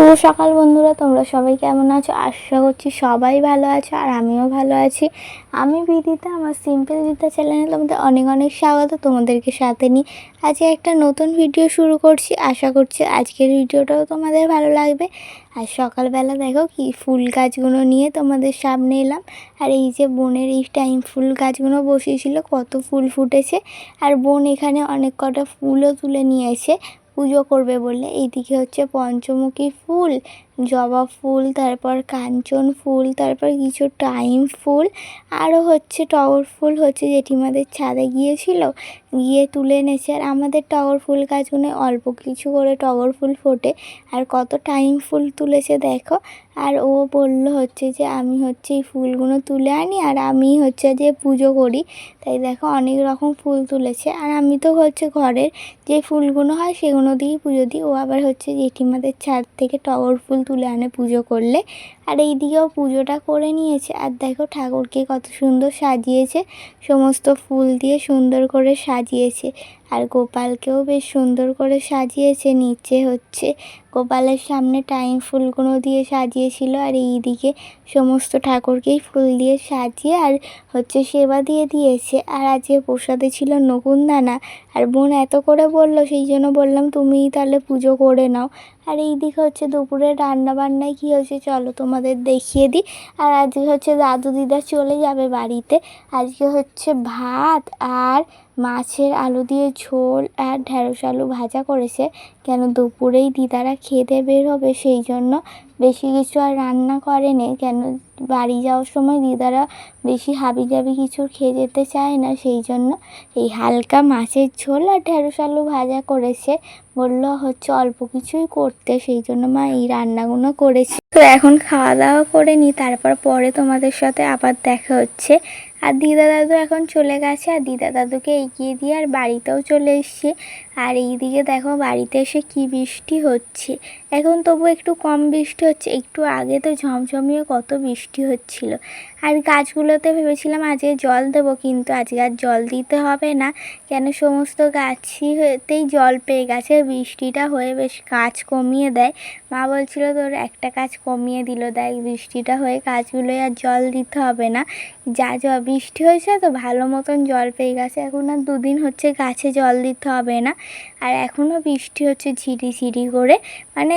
শুভ সকাল বন্ধুরা, তোমরা সবাই কেমন আছো? আশা করছি সবাই ভালো আছো আর আমিও ভালো আছি। আমি বিদিতা, আমার সিম্পল দিতা চ্যানেলে তোমাদের অনেক অনেক স্বাগত তোমাদেরকে সাথে নিয়ে। আজকে একটা নতুন ভিডিও শুরু করছি। আশা করছি আজকের ভিডিওটাও তোমাদের ভালো লাগবে। আর সকালবেলা দেখো কি ফুল গাছগুলো নিয়ে তোমাদের সামনে এলাম। আর এই যে বোনের এই টাইম ফুল গাছগুলো বসিয়েছিল কত ফুল ফুটেছে। আর বোন এখানে অনেক কটা ফুলও তুলে নিয়েছে পুজো করবে বলে। এইদিকে হচ্ছে পঞ্চমুখী ফুল জবা ফুল, তারপর কাঞ্চন ফুল, তারপর কিছু টাইম ফুল আরও হচ্ছে টগর ফুল হচ্ছে জেঠিমাদের ছাদে গিয়েছিল, গিয়ে তুলে এনেছে। আর আমাদের টগর ফুল গাছগুলো অল্প কিছু করে টগর ফুল ফোটে। আর কত টাইম ফুল তুলেছে দেখো। আর ও বলল হচ্ছে যে, আমি হচ্ছে এই ফুলগুলো তুলে আনি আর আমি হচ্ছে যে পুজো করি। তাই দেখো অনেক রকম ফুল তুলেছে। আর আমি তো হচ্ছে ঘরের যে ফুলগুলো হয় সেগুলো দিয়েই পুজো দিই। ও আবার হচ্ছে জেঠিমাদের ছাদ থেকে টগর ফুল তুলে আনে পুজো করলে। আর এই দিকেও পুজোটা করে নিয়েছে। আর দেখো ঠাকুরকে কত সুন্দর সাজিয়েছে। সমস্ত ফুল দিয়ে সুন্দর করে সাজিয়েছে। আর গোপালকেও বেশ সুন্দর করে সাজিয়েছে। নিচে হচ্ছে গোপালের সামনে টাইম ফুলগুলো দিয়ে সাজিয়েছিল। আর এই দিকে সমস্ত ঠাকুরকেই ফুল দিয়ে সাজিয়ে আর হচ্ছে সেবা দিয়ে দিয়েছে। আর আজকে প্রসাদে ছিল নকুনদানা আর বোন এত করে বলল, সেই জন্য বললাম, তুমিই তাহলে পুজো করে নাও। আর এই দিকে হচ্ছে দুপুরে রান্না বান্নায় কী হয়েছে? চলো তোমাদের দেখিয়ে দিই। আর আজকে হচ্ছে দাদু দিদা চলে যাবে বাড়িতে। আজকে হচ্ছে ভাত আর মাছের আলু দিয়ে ঝোল আর ঢ্যাঁড়স আলু ভাজা করেছে। কেন দুপুরেই দিদারা খেতে বের হবে? সেই জন্য বেশি কিছু আর রান্না করেনি। কেন বাড়ি যাওয়ার সময় দিদারা বেশি হাবি জাবি কিছু খেয়ে যেতে চায় না? সেই জন্য এই হালকা মাছের ঝোল আর ঢ্যাঁড়স আলু ভাজা করেছে। বলল, হচ্ছে অল্প কিছুই করতে। সেই জন্য মা এই রান্নাগুলো করেছে। তো এখন খাওয়া দাওয়া করে নিই তারপর পরে তোমাদের সাথে আবার দেখা হচ্ছে। আর দিদা দাদু এখন চলে গেছে, আর দিদা দাদুকে এগিয়ে দিয়ে আর বাড়িতেও চলে এসছে। আর এইদিকে দেখো বাড়িতে এসে কি বৃষ্টি হচ্ছে। এখন তবু একটু কম বৃষ্টি হচ্ছে। একটু আগে তো ঝমঝমিয়ে কত বৃষ্টি হচ্ছিল। আর গাছগুলোতে ভেবেছিলাম আজকে জল দেবো, কিন্তু আজকে আর জল দিতে হবে না। কেন সমস্ত গাছই হতেই জল পেয়ে গেছে। বৃষ্টিটা হয়ে বেশ গাছ কমিয়ে দেয়। মা বলছিল, তোর একটা কাজ কমিয়ে দিল, দেখ বৃষ্টিটা হয়ে গাছগুলোয় আর জল দিতে হবে না। যা জ বৃষ্টি হয়েছে তো ভালো মতন জল পেয়ে গেছে। এখন আর দুদিন হচ্ছে গাছে জল দিতে হবে না। আর এখনও বৃষ্টি হচ্ছে ঝিরি ঝিরি করে। মানে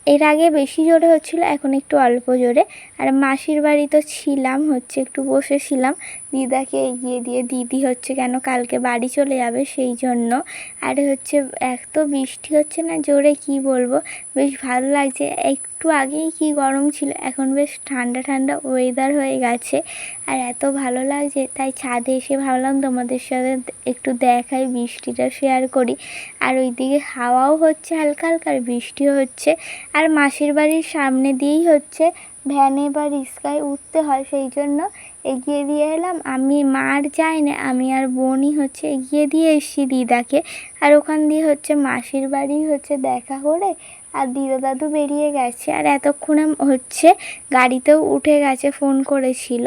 এর আগে বেশি জোরে হচ্ছিল, এখন একটু অল্প জোরে। আর মাসির বাড়ি তো ছিলাম, হচ্ছে একটু বসেছিলাম। দিদাকে এগিয়ে দিয়ে দিদি হচ্ছে কেন কালকে বাড়ি চলে যাবে সেই জন্য। আর হচ্ছে এক তো বৃষ্টি হচ্ছে না, জোরে কি বলব? বেশ ভালো লাগছে। একটু আগেই কি গরম ছিল, এখন বেশ ঠান্ডা ঠান্ডা ওয়েদার হয়ে গেছে। আর এত ভালো লাগছে, তাই ছাদে এসে ভাবলাম তোমাদের সাথে একটু দেখাই, বৃষ্টিটা শেয়ার করি। আর ওইদিকে হাওয়াও হচ্ছে হালকা হালকা, আর বৃষ্টিও হচ্ছে। আর মাসির বাড়ির সামনে দিয়েই হচ্ছে ভ্যানে বা রিক্সায় উঠতে হয়, সেই জন্য এগিয়ে দিয়ে এলাম। আমি মার যাই না, আমি আর বোনই হচ্ছে এগিয়ে দিয়ে এসছি দিদাকে। আর ওখান দিয়ে হচ্ছে মাসির বাড়ি হচ্ছে দেখা করে আর দিদা দাদু বেরিয়ে গেছে। আর এতক্ষণে হচ্ছে গাড়িতেও উঠে গেছে ফোন করেছিল।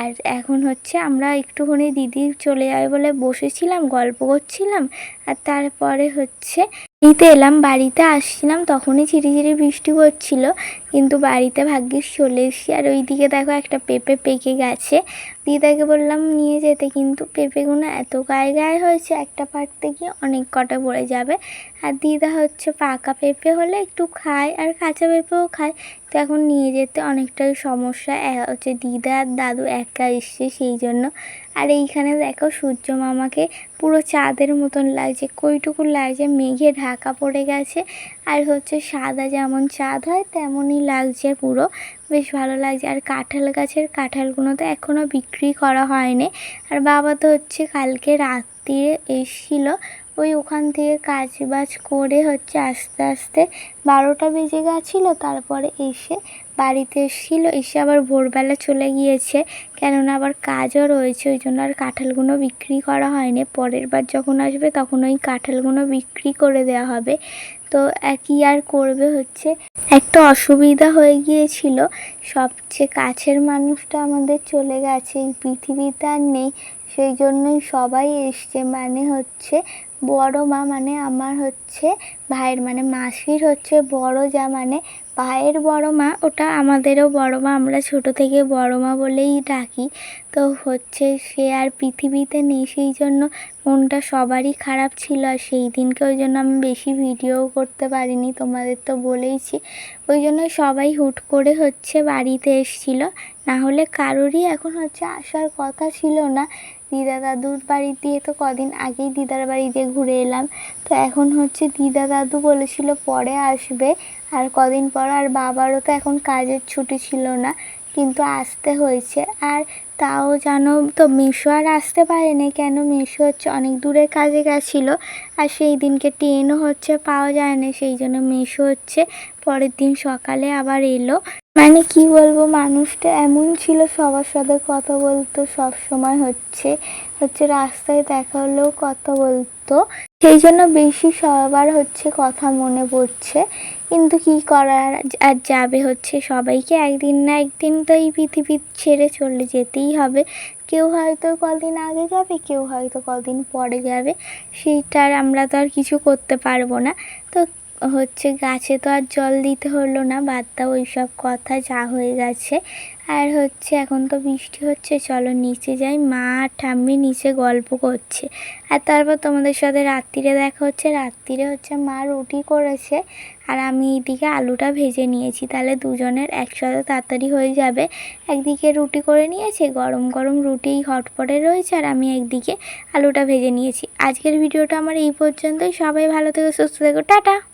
আর এখন হচ্ছে আমরা একটুখানি দিদি চলে যাবে বলে বসেছিলাম, গল্প করছিলাম। আর তারপরে হচ্ছে বাড়িতে এলাম, বাড়িতে আসছিলাম, তখনই ঝিরিঝিরি বৃষ্টি হচ্ছিল কিন্তু বাড়িতে ভাগ্যিস চলে এসেছি। আর ওইদিকে দেখো একটা পেঁপে পেকে গেছে। দিদাকে বললাম, নিয়ে যেতে। কিন্তু পেঁপেগুলো এত গায়ে গায়ে হয়েছে, একটা পাড়তে গিয়ে অনেক কটা পড়ে যাবে। আর দিদা হচ্ছে পাকা পেঁপে হলে একটু খায়, আর কাঁচা পেঁপেও খায়। তো এখন নিয়ে যেতে অনেকটাই সমস্যা। হচ্ছে দিদা আর দাদু একা এসছে সেই জন্য। আর এইখানে দেখো সূর্য মামাকে পুরো চাঁদের মতন লাগছে। কইটুকু লাগছে মেঘে ঢাকা পড়ে গেছে। আর হচ্ছে সাদা যেমন চাঁদ হয়, তেমনই লাগছে পুরো। বেশ ভালো লাগছে। আর কাঁঠাল গাছের কাঁঠালগুলো তো এখনও বিক্রি করা হয়নি। আর বাবা তো হচ্ছে কালকে রাত্রিরে এসেছিল। ওই ওখান থেকে কাজ বাজ করে হচ্ছে আস্তে আস্তে বারোটা বেজে গেছিল, তারপরে এসে বাড়িতে এসেছিল। এসে আবার ভোরবেলা চলে গিয়েছে। কেননা আবার কাজও রয়েছে, ওই জন্য আর কাঁঠালগুলো বিক্রি করা হয়নি। পরের বার যখন আসবে তখন ওই কাঁঠালগুলো বিক্রি করে দেওয়া হবে। তো একই আর করবে হচ্ছে। একটা অসুবিধা হয়ে গিয়েছিল। সবচেয়ে কাছের মানুষটা আমাদের চলে গেছে। এই পৃথিবীতে আর নেই। সেই জন্যই সবাই এসছে মানে হচ্ছে বড় মা মানে আমার হচ্ছে ভাইয়ের মানে মাসির হচ্ছে বড় যা মানে ভাইয়ের বড় মা, ওটা আমাদেরও বড় মা, আমরা ছোট থেকে বড় মা বলেই ডাকি। তো হচ্ছে সে আর পৃথিবীতে নেই, সেই জন্য মনটা সবারই খারাপ ছিল আর সেই দিনকে ওই জন্য আমি বেশি ভিডিও করতে পারিনি, তোমাদের তো বলেইছি। ওই জন্য সবাই হুট করে হচ্ছে বাড়িতে এসছিল, না হলে কারোরই এখন হচ্ছে আসার কথা ছিল না। দিদা দাদুর বাড়ি দিয়ে তো কদিন আগেই দিদার বাড়ি দিয়ে ঘুরে এলাম। তো এখন হচ্ছে দিদা দাদু বলেছিল পরে আসবে। আর কদিন পর আর বাবারও তো এখন কাজের ছুটি ছিল না, কিন্তু আসতে হয়েছে। আর তাও জানো তো মিশো আর আসতে পারেনি কেন? মিশো হচ্ছে অনেক দূরে কাজে গেছিল, আর সেই দিনকে ট্রেনও হচ্ছে পাওয়া যায় না, সেই জন্য মিশো হচ্ছে পরের দিন সকালে আবার এলো। মানে কি বলব, মানুষটা এমন ছিল, সবার সাথে কথা বলতো, সব সময় হচ্ছে হচ্ছে রাস্তায় দেখা হলেও কথা বলতো। সেই জন্য বেশি সবার হচ্ছে কথা মনে পড়ছে। কিন্তু কি করার, আর যাবে হচ্ছে সবাইকে, একদিন না একদিন তো এই পৃথিবী ছেড়ে চলে যেতেই হবে। কেউ হয়তো কদিন আগে যাবে, কেউ হয়তো কদিন পরে যাবে, সেইটার আমরা তো আর কিছু করতে পারব না। তো হচ্ছে গাছে তো আর জল দিতে হলো না, বাদ দাও ওই সব কথা, যা হয়ে গেছে। আর হচ্ছে এখন তো বৃষ্টি হচ্ছে, চলো নিচে যাই, মা ঠাম্মি নিচে গল্প করছে। আর তারপর তোমাদের সাথে রাত্রিরে দেখা হচ্ছে, রাত্রিরে হচ্ছে মা রুটি করেছে, আর আমি এইদিকে আলুটা ভেজে নিয়েছি, তাহলে দুজনের একসাথে তাড়াতাড়ি হয়ে যাবে। একদিকে রুটি করে নিয়েছে, গরম গরম রুটি হটপটে রয়েছে, আর আমি একদিকে আলুটা ভেজে নিয়েছি। আজকের ভিডিওটা আমার এই পর্যন্তই, সবাই ভালো থেকো, সুস্থ থেকো, টাটা!